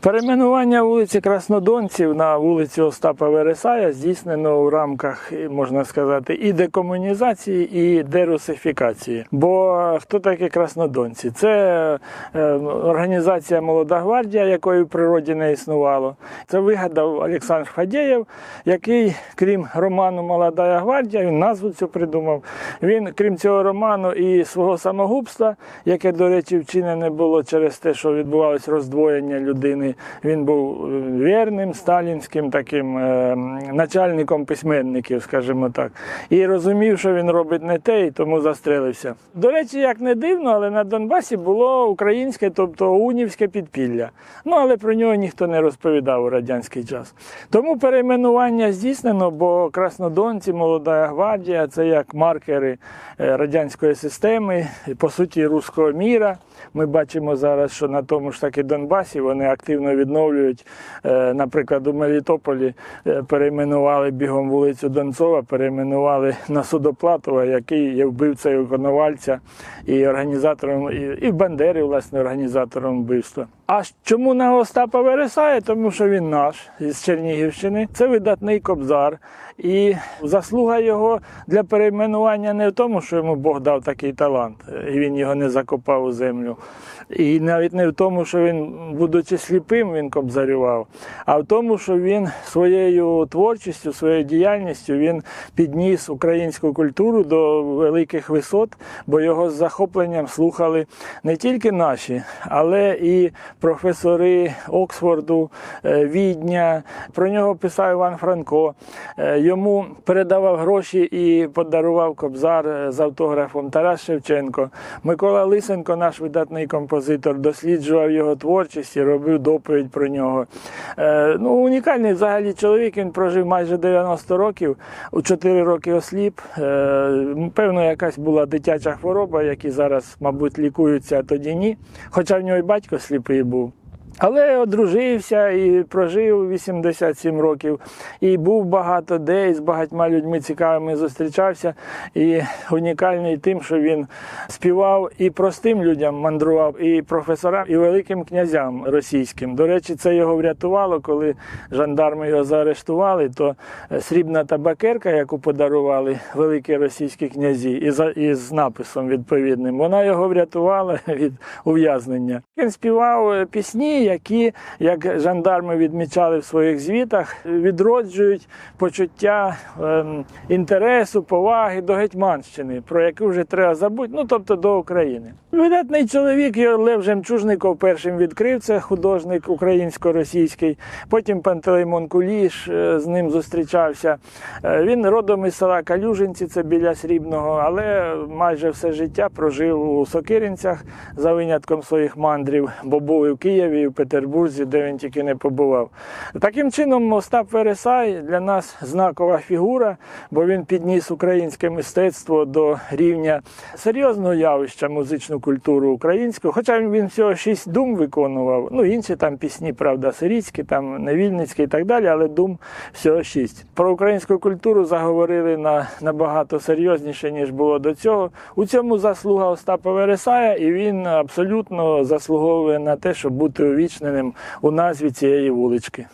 Перейменування вулиці Краснодонців на вулицю Остапа Вересая здійснено в рамках, можна сказати, і декомунізації, і дерусифікації. Бо хто такі краснодонці? Це е, організація Молода гвардія, якої в природі не існувало. Це вигадав Олександр Фадєєв, який, крім роману Молода гвардія, він назву цю придумав. Він, крім цього роману і свого самогубства, яке, до речі, вчинене було через те, що відбувалось роздвоєння людини. Він був е, вірним сталінським таким е, начальником письменників, скажімо так, і розумів, що він робить не те, і тому застрелився. До речі, як не дивно, але на Донбасі було українське, тобто унівське підпілля. Ну але про нього ніхто не розповідав у радянський час. Тому перейменування здійснено, бо краснодонці, молода гвардія це як маркери е, радянської системи, по суті, руського міра. Ми бачимо зараз, що на тому ж таки Донбасі вони активно відновлюють. Е, Наприклад, у Мелітополі е, перейменували бігом вулицю Донцова, перейменували на Судоплатова, який є вбивцею Коновальця і організатором, і Бандери, власне, організатором вбивства. А чому на Остапа Вересая? Тому що він наш із Чернігівщини. Це видатний кобзар. І заслуга його для перейменування не в тому, що йому Бог дав такий талант, і він його не закопав у землю. І навіть не в тому, що він, будучи сліпим, він кобзарював, а в тому, що він своєю творчістю, своєю діяльністю він підніс українську культуру до великих висот, бо його з захопленням слухали не тільки наші, але і професори Оксфорду, е, Відня. Про нього писав Іван Франко. Е, Йому передавав гроші і подарував кобзар е, з автографом Тарас Шевченко. Микола Лисенко, наш видатний композитор, досліджував його творчість і робив доповідь про нього. Ну, унікальний взагалі чоловік. Він прожив майже 90 років, у 4 роки осліп. Певно, якась була дитяча хвороба, які зараз, мабуть, лікуються, а тоді ні. Хоча в нього і батько сліпий був. Але одружився і прожив 87 років, і був багато де, і з багатьма людьми цікавими зустрічався. І унікальний тим, що він співав і простим людям мандрував, і професорам, і великим князям російським. До речі, це його врятувало, коли жандарми його заарештували, то срібна табакерка, яку подарували великі російські князі, із, із написом відповідним, вона його врятувала від ув'язнення. Він співав е, пісні, які, як жандарми відмічали в своїх звітах, відроджують почуття ем, інтересу, поваги до Гетьманщини, про яку вже треба забути, ну тобто до України. Видатний чоловік Лев Жемчужников першим відкрив, це художник українсько-російський. Потім Пантелеймон Куліш е, з ним зустрічався. Е, Він родом із села Калюжинці, це біля Срібного, але майже все життя прожив у Сокиринцях за винятком своїх мандрів, бо був і в Києві, Петербурзі, де він тільки не побував. Таким чином, Остап Вересай для нас знакова фігура, бо він підніс українське мистецтво до рівня серйозного явища музичну культуру українську. Хоча він всього шість дум виконував, ну інші там пісні, правда, сирійські, там невільницькі і так далі, але дум всього шість. Про українську культуру заговорили на набагато серйозніше, ніж було до цього. У цьому заслуга Остапа Вересая, і він абсолютно заслуговує на те, щоб бути увічненим у назві цієї вулички.